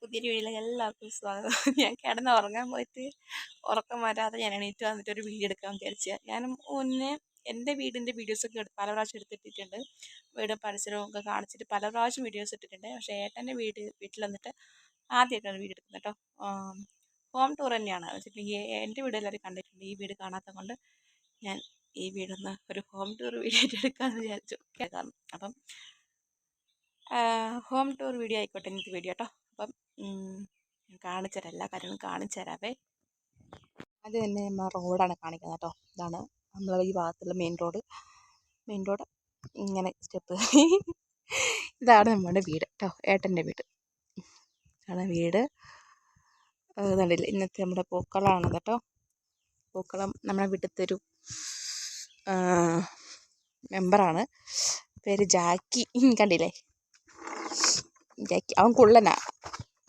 പുതിയൊരു വീഡിയോയിലേക്ക് എല്ലാവർക്കും സ്വാഗതം. ഞാൻ കിടന്ന് ഉറങ്ങാൻ പോയിട്ട് ഉറക്കം വരാതെ ഞാൻ എണീറ്റ് വന്നിട്ട് ഒരു വീഡിയോ എടുക്കാൻ വിചാരിച്ച. ഞാൻ മുന്നേ എന്റെ വീടിന്റെ വീഡിയോസൊക്കെ എടുത്ത് പല പ്രാവശ്യം എടുത്തിട്ടിട്ടുണ്ട്. വീടും പരിസരവും ഒക്കെ കാണിച്ചിട്ട് പല പ്രാവശ്യം വീഡിയോസ് ഇട്ടിട്ടുണ്ട്. പക്ഷേ ഏട്ടന്റെ വീട് വീട്ടിൽ വന്നിട്ട് ആദ്യമായിട്ടാണ് വീഡിയോ എടുക്കുന്നത് കേട്ടോ. ഹോം ടൂർ തന്നെയാണ്. വെച്ചിട്ടുണ്ടെങ്കിൽ എന്റെ വീട് എല്ലാവരും കണ്ടിട്ടുണ്ട്. ഈ വീട് കാണാത്ത കൊണ്ട് ഞാൻ ഈ വീടൊന്ന് ഒരു ഹോം ടൂർ വീഡിയോ എടുക്കാമെന്ന് വിചാരിച്ചു. അപ്പം ഹോം ടൂർ വീഡിയോ ആയിക്കോട്ടെ ഇന്നത്തെ വീഡിയോ കേട്ടോ. അപ്പം കാണിച്ചു തരാം എല്ലാ കാര്യങ്ങളും കാണിച്ചു തരാവേ അത് തന്നെ നമ്മൾ റോഡാണ് കാണിക്കുന്നത് കേട്ടോ. ഇതാണ് നമ്മളെ ഈ ഭാഗത്തുള്ള മെയിൻ റോഡ് മെയിൻ റോഡ് ഇങ്ങനെ സ്റ്റെപ്പ് ഇതാണ് നമ്മുടെ വീട് കേട്ടോ. ഏട്ടന്റെ വീട്. ഇതാണ് വീട്. കണ്ടില്ല? ഇന്നത്തെ നമ്മുടെ പൂക്കളമാണ് കേട്ടോ. പൂക്കളം നമ്മുടെ വീട്ടിലത്തെ ഒരു മെമ്പറാണ് പേര് ജാക്കി. കണ്ടില്ലേ? ജാക്കി അവൻ കുള്ളനാണ്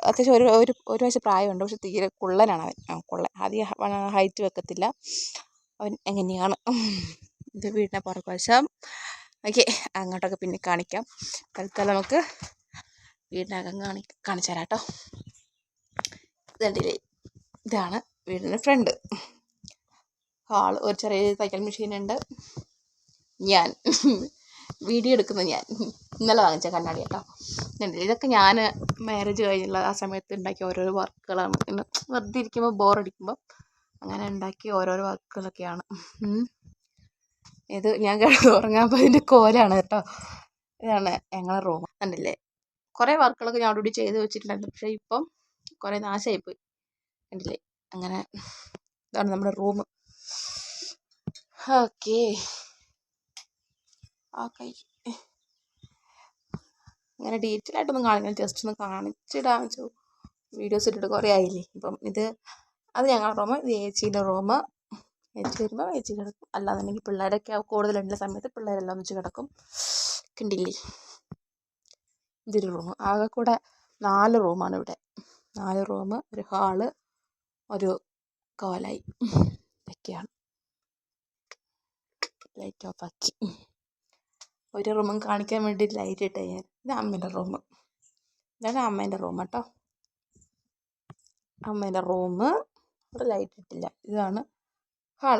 അത്യാവശ്യം ഒരു ഒരു ഒരു വയസ്സ് പ്രായമുണ്ട്. പക്ഷെ തീരെ കുള്ളനാണ് അവൻ. ആ കുള്ളൻ അധികം ഹൈറ്റ് വെക്കത്തില്ല. അവൻ എങ്ങനെയാണ്? ഇത് വീടിന്റെ പുറകുവശം. ഓക്കെ അങ്ങോട്ടൊക്കെ പിന്നെ കാണിക്കാം. തൽക്കാലം നമുക്ക് വീടിനകം കാണി കാണിച്ചു തരാം കേട്ടോ. ഇതാണ് വീടിന്റെ ഫ്രണ്ട്. ഹാൾ ഒരു ചെറിയ തയ്ക്കൽ മെഷീനുണ്ട് ഞാൻ. വീഡിയോ എടുക്കുന്നത് ഞാൻ. ഇന്നലെ വാങ്ങിച്ച കണ്ണാടി കേട്ടോ. ഇതൊക്കെ ഞാൻ മാരേജ് കഴിഞ്ഞുള്ള ആ സമയത്ത് ഉണ്ടാക്കിയ ഓരോരോ വർക്കുകളാണ്. പിന്നെ വെറുതെ ഇരിക്കുമ്പോൾ ബോറടിക്കുമ്പോൾ അങ്ങനെ ഉണ്ടാക്കിയ ഓരോരോ വർക്കുകളൊക്കെയാണ്. ഇത് ഞാൻ കിടന്ന് ഉറങ്ങാൻ പോയതിന്റെ കോലാണ് കേട്ടോ. ഇതാണ് ഞങ്ങളുടെ റൂം കണ്ടില്ലേ? കുറേ വർക്കുകളൊക്കെ ഞാൻ അവിടെ ചെയ്ത് വെച്ചിട്ടുണ്ടായിരുന്നു. പക്ഷേ ഇപ്പം കുറേ നാശമായിപ്പോയി കണ്ടില്ലേ? അങ്ങനെ ഇതാണ് നമ്മുടെ റൂം ഓക്കേ ആ കൈ അങ്ങനെ ഡീറ്റെയിൽ ആയിട്ടൊന്നും കാണിക്കണം ജസ്റ്റ് ഒന്ന് കാണിച്ചിടാൻ വീഡിയോസ് ഇട്ടിട്ട് കുറേ ആയില്ലേ? ഇപ്പം ഇത് അത് ഞങ്ങളുടെ റൂം ഇത് ഏച്ചീന്റെ റൂം ഏച്ചി വരുമ്പോൾ ഏച്ചി കിടക്കും. അല്ലാന്നുണ്ടെങ്കിൽ പിള്ളേരൊക്കെ കൂടുതലുള്ള സമയത്ത് പിള്ളേരെല്ലാം ഒന്നിച്ച് കിടക്കും. കണ്ടില്ലേ? ഇതൊരു റൂം ആകെ കൂടെ നാല് റൂമാണ് ഇവിടെ. നാല് റൂം ഒരു ഹാൾ ഒരു കോലായി. ഇതൊക്കെയാണ്. ലൈറ്റ് ഓഫ് ആക്കി. ഒരു റൂമും കാണിക്കാൻ വേണ്ടി ലൈറ്റ് ഇട്ട ഞാൻ. ഇത് അമ്മേന്റെ റൂം ഇതാണ് അമ്മേന്റെ റൂം കേട്ടോ അമ്മേന്റെ റൂം ഇവിടെ ലൈറ്റ് ഇട്ടില്ല. ഇതാണ് ഹാൾ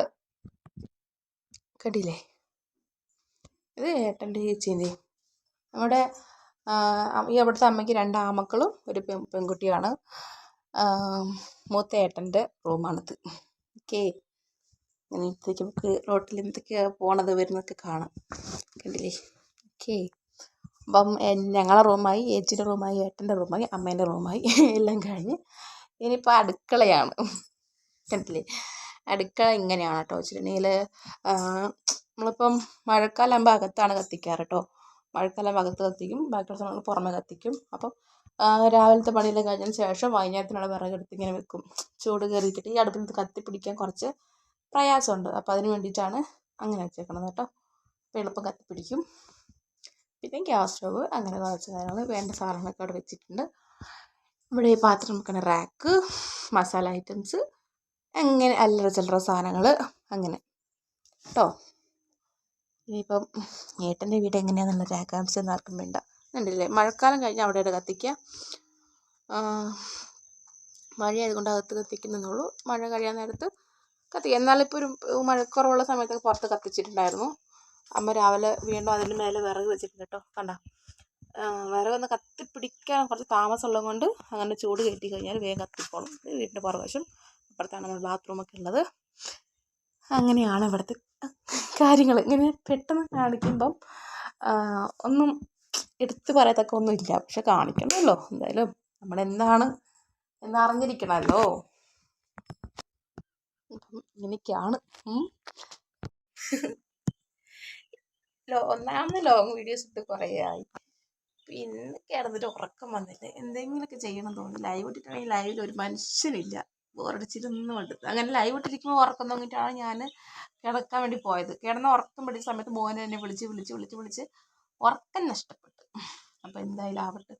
കണ്ടില്ലേ? ഇത് ഏട്ടന്റെ ചേച്ചീന്റെ. നമ്മുടെ ഈ അവിടുത്തെ അമ്മയ്ക്ക് രണ്ട് ആമക്കളും ഒരു പെൺകുട്ടിയാണ്. മൂത്ത ഏട്ടന്റെ റൂമാണിത് ഓക്കേ ഇങ്ങനത്തേക്ക് നമുക്ക് റോട്ടിൽ എന്തൊക്കെയാണ് പോണത് വരുന്നതൊക്കെ കാണാം. കണ്ടില്ലേ? ഓക്കെ. അപ്പം ഞങ്ങളെ റൂമായി ഏച്ചിന്റെ റൂമായി ഏട്ടന്റെ റൂമായി അമ്മേന്റെ റൂമായി എല്ലാം കഴിഞ്ഞ് ഇനിയിപ്പോൾ അടുക്കളയാണ്. കണ്ടില്ലേ? അടുക്കള ഇങ്ങനെയാണ് കേട്ടോ വെച്ചിട്ടുണ്ടെങ്കിൽ നമ്മളിപ്പം മഴക്കാലം ഭാഗത്താണ് കത്തിക്കാറ് കേട്ടോ. മഴക്കാലം ഭാഗത്ത് കത്തിക്കും ബാക്കിയുള്ള സമയങ്ങൾ പുറമെ കത്തിക്കും. അപ്പം രാവിലത്തെ പണിയെല്ലാം കഴിഞ്ഞതിന് ശേഷം വൈകുന്നേരത്തിനുള്ള വിറകെടുത്ത് ഇങ്ങനെ വെക്കും. ചൂട് കയറിയിട്ട് ഈ അടുപ്പിൽ കത്തിപ്പിടിക്കാൻ കുറച്ച് പ്രയാസമുണ്ട്. അപ്പോൾ അതിന് വേണ്ടിയിട്ടാണ് അങ്ങനെ വെച്ചേക്കണത് കേട്ടോ. അപ്പോൾ എളുപ്പം കത്തിപ്പിടിക്കും. പിന്നെ ഗ്യാസ് സ്റ്റവ് അങ്ങനെ കുറച്ച് കാര്യങ്ങൾ വേണ്ട സാധനങ്ങളൊക്കെ അവിടെ വെച്ചിട്ടുണ്ട്. ഇവിടെ ഈ പാത്രം വെക്കണ റാക്ക് മസാല ഐറ്റംസ് അങ്ങനെ അല്ലറ ചില്ലറ സാധനങ്ങൾ അങ്ങനെ. കേട്ടോ? ഇനിയിപ്പം ഏട്ടന്റെ വീട് എങ്ങനെയാണെന്നുള്ള രാകാംശം ആർക്കും വേണ്ട. കണ്ടില്ലേ? മഴക്കാലം കഴിഞ്ഞ് അവിടെ കത്തിക്കുക. മഴയായതുകൊണ്ട് അകത്ത് കത്തിക്കുന്നുള്ളൂ മഴ കഴിയാൻ നേരത്ത് കത്തിക്കുക എന്നാലിപ്പോൾ ഒരു മഴക്കുറവുള്ള സമയത്തൊക്കെ പുറത്ത് കത്തിച്ചിട്ടുണ്ടായിരുന്നു. അമ്മ രാവിലെ വീണ്ടും അതിന്റെ മേലെ വിറക് വെച്ചിട്ടുണ്ട് കേട്ടോ കണ്ട. വിറകൊന്ന് കത്തിപ്പിടിക്കാൻ കുറച്ച് താമസമുള്ളത് കൊണ്ട് അങ്ങനെ ചൂട് കയറ്റി കഴിഞ്ഞാൽ വേഗം കത്തിക്കോളും. വീടിന്റെ പുറവശം അപ്പുറത്താണ് നമ്മൾ ബാത്റൂമൊക്കെ ഉള്ളത്. അങ്ങനെയാണ് ഇവിടുത്തെ കാര്യങ്ങൾ ഇങ്ങനെ പെട്ടെന്ന് കാണിക്കുമ്പം ഒന്നും എടുത്തു പറയത്തക്ക ഒന്നുമില്ല പക്ഷെ കാണിക്കണമല്ലോ. എന്തായാലും നമ്മളെന്താണ് എന്നറിഞ്ഞിരിക്കണമല്ലോ. ഇങ്ങനെയൊക്കെയാണ്. ഒന്നാമത് ലോങ് വീഡിയോസ് ഇട്ട് കുറേ ആയി. പിന്നെ കിടന്നിട്ട് ഉറക്കം വന്നില്ല. എന്തെങ്കിലുമൊക്കെ ചെയ്യണം തോന്നി ലൈവ് ഇട്ടിട്ടാണെങ്കിൽ ലൈവിൽ ഒരു മനുഷ്യനില്ല. ബോറടിച്ചിരുന്നുകൊണ്ട് അങ്ങനെ ലൈവ് ഇട്ടിരിക്കുമ്പോൾ ഉറക്കം തോന്നിയിട്ടാണ് ഞാൻ കിടക്കാൻ വേണ്ടി പോയത്. കിടന്ന ഉറക്കം പിടിച്ച സമയത്ത് മോനെ എന്നെ വിളിച്ച് വിളിച്ച് വിളിച്ച് വിളിച്ച് ഉറക്കം നഷ്ടപ്പെട്ടു. അപ്പോൾ എന്തായാലും ആവട്ടെ.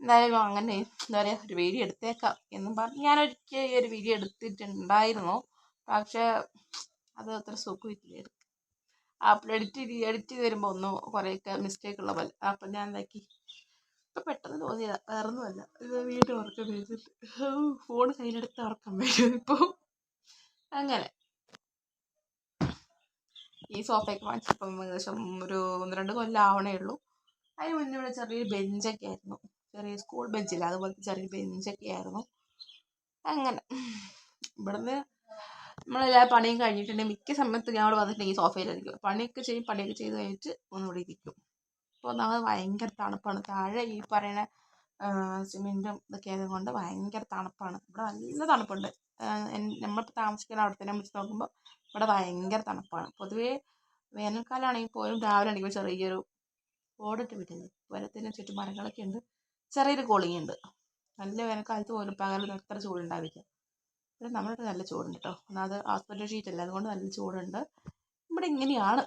എന്തായാലും അങ്ങനെ എന്താ പറയുക ഒരു വീഡിയോ എടുത്തേക്കാം എന്നും പറഞ്ഞ് ഞാനൊരിക്കൽ ഈ ഒരു വീഡിയോ എടുത്തിട്ടുണ്ടായിരുന്നു. പക്ഷേ അത് അത്ര സുഖമില്ല അപ്പോൾ എഡിറ്റ് ചെയ്ത് എഡിറ്റ് ചെയ്ത് വരുമ്പോൾ ഒന്ന് കുറേയൊക്കെ മിസ്റ്റേക്ക് ഉള്ള പോലെ. അപ്പം ഞാൻ എന്താക്കി? ഇപ്പം പെട്ടെന്ന് തോന്നിയതാ. വേറൊന്നുമല്ല. ഇത് വീണ്ടും ഉറക്കം വരുന്നുണ്ട്. ഫോൺ കയ്യിലെടുത്ത് ഉറക്കം വരും ഇപ്പോൾ അങ്ങനെ. ഈ സോഫയൊക്കെ വാങ്ങിച്ചപ്പം ഏകദേശം ഒരു ഒന്ന് രണ്ട് കൊല്ലം ആവണേ ഉള്ളൂ. അതിന് മുന്നേ ഇവിടെ ചെറിയൊരു ബെഞ്ചൊക്കെ ആയിരുന്നു. ചെറിയ സ്കൂൾ ബെഞ്ചില്ല അതുപോലത്തെ ചെറിയ ബെഞ്ചൊക്കെ ആയിരുന്നു. അങ്ങനെ. ഇവിടുന്ന് നമ്മളെല്ലാ പണിയും കഴിഞ്ഞിട്ടുണ്ടെങ്കിൽ മിക്ക സമയത്ത് ഞാൻ അവിടെ വന്നിട്ടുണ്ടെങ്കിൽ സോഫയിലായിരിക്കും പണിയൊക്കെ ചെയ്യും പണിയൊക്കെ ചെയ്ത് കഴിഞ്ഞിട്ട് ഒന്നുകൂടി ഇരിക്കും. അപ്പോൾ ഒന്നാമത് ഭയങ്കര തണുപ്പാണ്. താഴെ ഈ പറയുന്ന സിമെന്റും ഇതൊക്കെ ആയതുകൊണ്ട് ഭയങ്കര തണുപ്പാണ്. ഇവിടെ നല്ല തണുപ്പുണ്ട്. നമ്മളിപ്പോൾ താമസിക്കുന്ന അവിടെ തന്നെ വെച്ച് നോക്കുമ്പോൾ ഇവിടെ ഭയങ്കര തണുപ്പാണ്. പൊതുവേ വേനൽക്കാലമാണെങ്കിൽ പോലും രാവിലെ ആണെങ്കിൽ ചെറിയൊരു ഓടിട്ട് വീട്ടിൽ വരത്തിന് ചുറ്റും മരങ്ങളൊക്കെ ഉണ്ട്. ചെറിയൊരു ഉണ്ട്. നല്ല വേനൽക്കാലത്ത് പോലും പകലൊന്നും അത്ര ചൂടുണ്ടാവില്ല. പിന്നെ നമ്മളിവിടെ നല്ല ചൂടുണ്ട് കേട്ടോ ഒന്നാമത് ഹോസ്പിറ്റൽ ഷീറ്റ് അല്ല. അതുകൊണ്ട് നല്ല ചൂടുണ്ട്. ഇവിടെ ഇങ്ങനെയാണ്.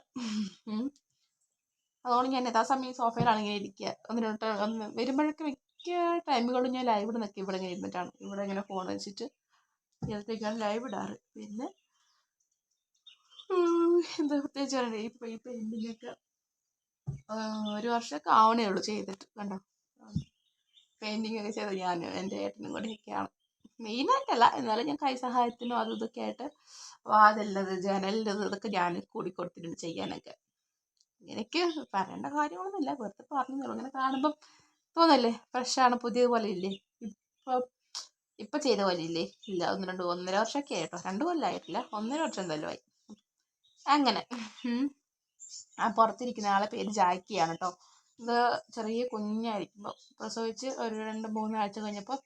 അതുകൊണ്ട് ഞാൻ യഥാസമയം സോഫയിലാണ് ഇങ്ങനെ ഇരിക്കുക ഒന്ന് രണ്ട് ഒന്ന് വരുമ്പോഴൊക്കെ മിക്ക ടൈമുകളും ഞാൻ ലൈവ് നിൽക്കും ഇവിടെ ഇങ്ങനെ ഇരുന്നിട്ടാണ്. ഇവിടെ ഇങ്ങനെ ഫോൺ വെച്ചിട്ട് ഇതിലത്തേക്കാണ് ലൈവ് ഇടാറ്. പിന്നെ എന്താ പ്രത്യേകിച്ച് ഇപ്പം ഈ പെയിന്റിങ്ങൊക്കെ ഒരു വർഷമൊക്കെ ആവണേ ഉള്ളൂ ചെയ്തിട്ട്. കണ്ടോ? പെയിന്റിങ് ഒക്കെ ചെയ്തത് ഞാനും എന്റെ ഏട്ടനും കൂടെയൊക്കെയാണ് മെയിനായിട്ടല്ല എന്നാലും ഞാൻ കൈ സഹായത്തിനും അതും ഇതൊക്കെ ആയിട്ട് വാതിലത് ജനലിന്റെത് ഇതൊക്കെ ഞാൻ കൂടി കൊടുത്തിട്ടുണ്ട് ചെയ്യാനൊക്കെ. എനിക്ക് പറയേണ്ട കാര്യങ്ങളൊന്നുമില്ല. വെറുതെ പറഞ്ഞുള്ളൂ ഇങ്ങനെ കാണുമ്പം തോന്നല്ലേ? ഫ്രഷാണ് പുതിയതുപോലെ ഇല്ലേ? ഇപ്പം ഇപ്പം ചെയ്ത പോലെ ഇല്ലേ? ഇല്ല ഒന്ന് രണ്ട് ഒന്നര വർഷമൊക്കെ ആയിട്ടോ? രണ്ട് കൊല്ലമായിട്ടില്ല ഒന്നര വർഷം എന്തായാലും ആയി. അങ്ങനെ. ആ പുറത്തിരിക്കുന്ന ആളെ പേര് ജാക്കിയാണ് കേട്ടോ. ഇത് ചെറിയ കുഞ്ഞായിരിക്കുമ്പോൾ പ്രസവിച്ച് ഒരു രണ്ട് മൂന്നാഴ്ച കഴിഞ്ഞപ്പോൾ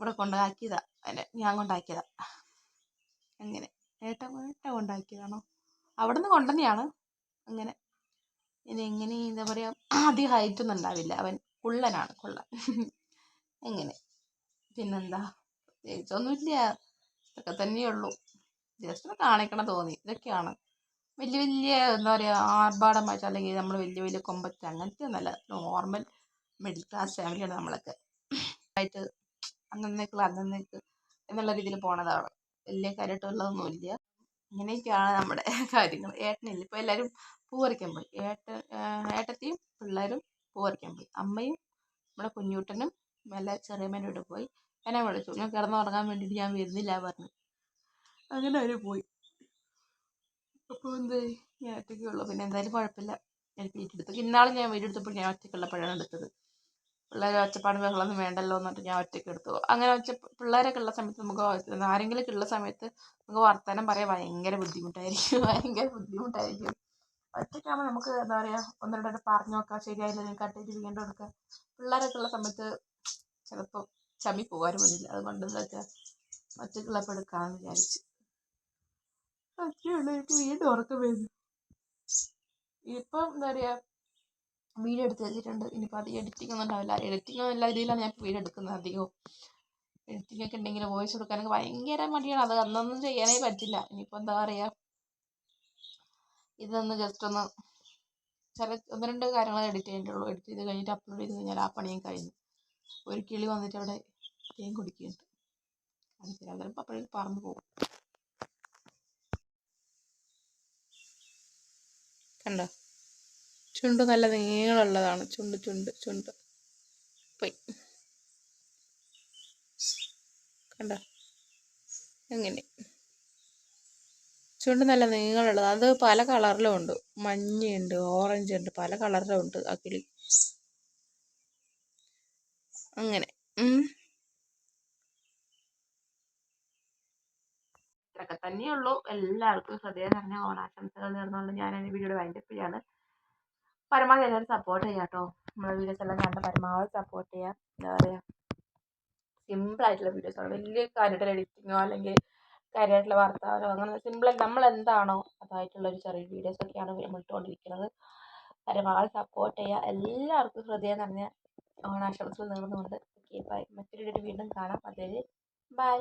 ഇവിടെ കൊണ്ടാക്കിയതാ അതിനെ ഞാൻ കൊണ്ടാക്കിയതാ. അങ്ങനെ. ഏട്ടൻ ഏട്ടൻ കൊണ്ടാക്കിയതാണോ? അവിടെ നിന്ന് കൊണ്ടുതന്നെയാണ് അങ്ങനെ. ഇനി എങ്ങനെ എന്താ പറയുക അധികം ഹൈറ്റൊന്നും ഉണ്ടാവില്ല. അവൻ കുള്ളനാണ് കുള്ളൻ. എങ്ങനെ പിന്നെന്താ? പ്രത്യേകിച്ചൊന്നുമില്ല. ഇതൊക്കെ തന്നെയുള്ളൂ. ജസ്റ്റ് ഒന്ന് കാണിക്കണം തോന്നി. ഇതൊക്കെയാണ്. വലിയ വലിയ എന്താ പറയുക ആർഭാടമായിട്ട് അല്ലെങ്കിൽ നമ്മൾ വലിയ വലിയ കൊമ്പത്ത് അങ്ങനത്തെ ഒന്നല്ല. നോർമൽ മിഡിൽ ക്ലാസ് ഫാമിലിയാണ് നമ്മളൊക്കെ. ആയിട്ട് അന്നേക്കുള്ള അന്നേക്ക് എന്നുള്ള രീതിയിൽ പോണതാണ്. വലിയ കാര്യമായിട്ടുള്ളതൊന്നുമില്ല ഇങ്ങനെയൊക്കെയാണ് നമ്മുടെ കാര്യങ്ങൾ ഏട്ടനില്ല ഇപ്പോൾ എല്ലാവരും പൂ പറിക്കാൻ പോയി. ഏട്ട ഏട്ടത്തിയും പിള്ളേരും പൂ പറിക്കാൻ പോയി. അമ്മയും നമ്മുടെ കുഞ്ഞൂട്ടനും മെല്ലെ ചെറിയമ്മേന്റെ വീട്ടിൽ പോയി. എന്നെ വിളിച്ചു. ഞാൻ കിടന്നുറങ്ങാൻ വേണ്ടിയിട്ട് ഞാൻ വരുന്നില്ല പറഞ്ഞു. അങ്ങനെ അവർ പോയി. അപ്പോൾ എന്ത്? ഞാൻ ഒറ്റയ്ക്കേ ഉള്ളൂ. പിന്നെ എന്തായാലും കുഴപ്പമില്ല. ഞാൻ വീഡിയോ എടുത്തു ഇന്നാളും ഞാൻ വീഡിയോ എടുത്തപ്പോൾ ഞാൻ ഒറ്റയ്ക്കുള്ളപ്പോഴാണ് എടുത്തത്. പിള്ളേരെ ഒച്ചപ്പാടും ബഹളമൊന്നും വേണ്ടല്ലോ എന്നിട്ട് ഞാൻ ഒറ്റയ്ക്ക് എടുത്തു. അങ്ങനെ ഒച്ച പിള്ളേരൊക്കെ ഉള്ള സമയത്ത് നമുക്ക് ആരെങ്കിലുമൊക്കെ ഉള്ള സമയത്ത് നമുക്ക് വർത്തമാനം പറയാൻ ഭയങ്കര ബുദ്ധിമുട്ടായിരിക്കും. ഭയങ്കര ബുദ്ധിമുട്ടായിരിക്കും. ഒറ്റയ്ക്കാകുമ്പോൾ നമുക്ക് എന്താ പറയുക ഒന്ന് രണ്ടു പറഞ്ഞു നോക്കാം. ശരിയായില്ല? കട്ട് ചെയ്ത് വീണ്ടും എടുക്കാം. പിള്ളേരൊക്കെ ഉള്ള സമയത്ത് ചിലപ്പോൾ ചമ്മി പോകാനും പറ്റില്ല. അതുകൊണ്ട് എന്താ വെച്ചാൽ ഒറ്റയ്ക്കുള്ളപ്പോൾ എടുക്കാമെന്ന് വിചാരിച്ച്. ഒക്കെയുള്ളൂ എനിക്ക് വീണ്ടും ഉറക്കം വരുന്നു. ഇപ്പം എന്താ പറയുക വീഡിയോ എടുത്ത് വെച്ചിട്ടുണ്ട്. ഇനിയിപ്പോൾ അധികം എഡിറ്റിംഗ് ഒന്നും ഉണ്ടാവില്ല. എഡിറ്റിംഗ് എല്ലാ രീതിയിലാണ് ഞാൻ വീഡിയോ എടുക്കുന്നത് അധികവും. എഡിറ്റിംഗ് ഒക്കെ ഉണ്ടെങ്കിൽ വോയിസ് കൊടുക്കാനൊക്കെ ഭയങ്കര മടിയാണ്. അത് അന്നൊന്നും ചെയ്യാനേ പറ്റില്ല. ഇനിയിപ്പോൾ എന്താ പറയുക ഇതൊന്ന് ജസ്റ്റ് ഒന്ന് ചില ഒന്ന് രണ്ട് കാര്യങ്ങൾ എഡിറ്റ് ചെയ്യേണ്ടുള്ളൂ എഡിറ്റ് ചെയ്ത് കഴിഞ്ഞിട്ട് അപ്ലോഡ് ചെയ്ത് കഴിഞ്ഞാൽ ആ പണിയും കഴിഞ്ഞു ഒരു കിളി വന്നിട്ട് അവിടെ തേൻ കുടിക്കുന്നുണ്ട്. അത് ചിലപ്പോൾ അപ്പോഴേക്കും പറന്നു പോകും. കണ്ടോ? ചുണ്ട് നല്ല നീളമുള്ളതാണ്. ചുണ്ട് ചുണ്ട് ചുണ്ട്. പോയി. കണ്ടോ? എങ്ങനെ? ചുണ്ട് നല്ല നീളമുള്ളത്. അത് പല കളറിലും ഉണ്ട്. മഞ്ഞയുണ്ട് ഓറഞ്ച് ഉണ്ട് പല കളറിലും ഉണ്ട്. ആ കിളി അങ്ങനെ ഇതൊക്കെ തന്നെയുള്ളൂ. എല്ലാവർക്കും ഹൃദയം നിറഞ്ഞ ഓണാശംസകൾ നേർന്നുകൊണ്ട് ഞാൻ എന്റെ വീഡിയോയുടെ വൈൻഡപ്പ് ചെയ്യാണ്. പരമാവധി എല്ലാവരും സപ്പോർട്ട് ചെയ്യാം കേട്ടോ. നമ്മുടെ വീഡിയോസ് എല്ലാം കണ്ട് പരമാവധി സപ്പോർട്ട് ചെയ്യാം. എന്താ പറയുക സിമ്പിൾ ആയിട്ടുള്ള ആണ്. വലിയ കാര്യമായിട്ടുള്ള എഡിറ്റിങ്ങോ അല്ലെങ്കിൽ കാര്യമായിട്ടുള്ള വർത്തമാനമോ അങ്ങനെ സിമ്പിൾ നമ്മൾ എന്താണോ അതായിട്ടുള്ള ഒരു ചെറിയ വീഡിയോസൊക്കെയാണ് ഇട്ടുകൊണ്ടിരിക്കുന്നത് പരമാവധി സപ്പോർട്ട് ചെയ്യുക എല്ലാവർക്കും ഹൃദയം നിറഞ്ഞ ഓണാശംസകൾ നേർന്നുകൊണ്ട്. ഓക്കെ ബൈ മറ്റൊരു വീണ്ടും കാണാം. അതുവരെ ബൈ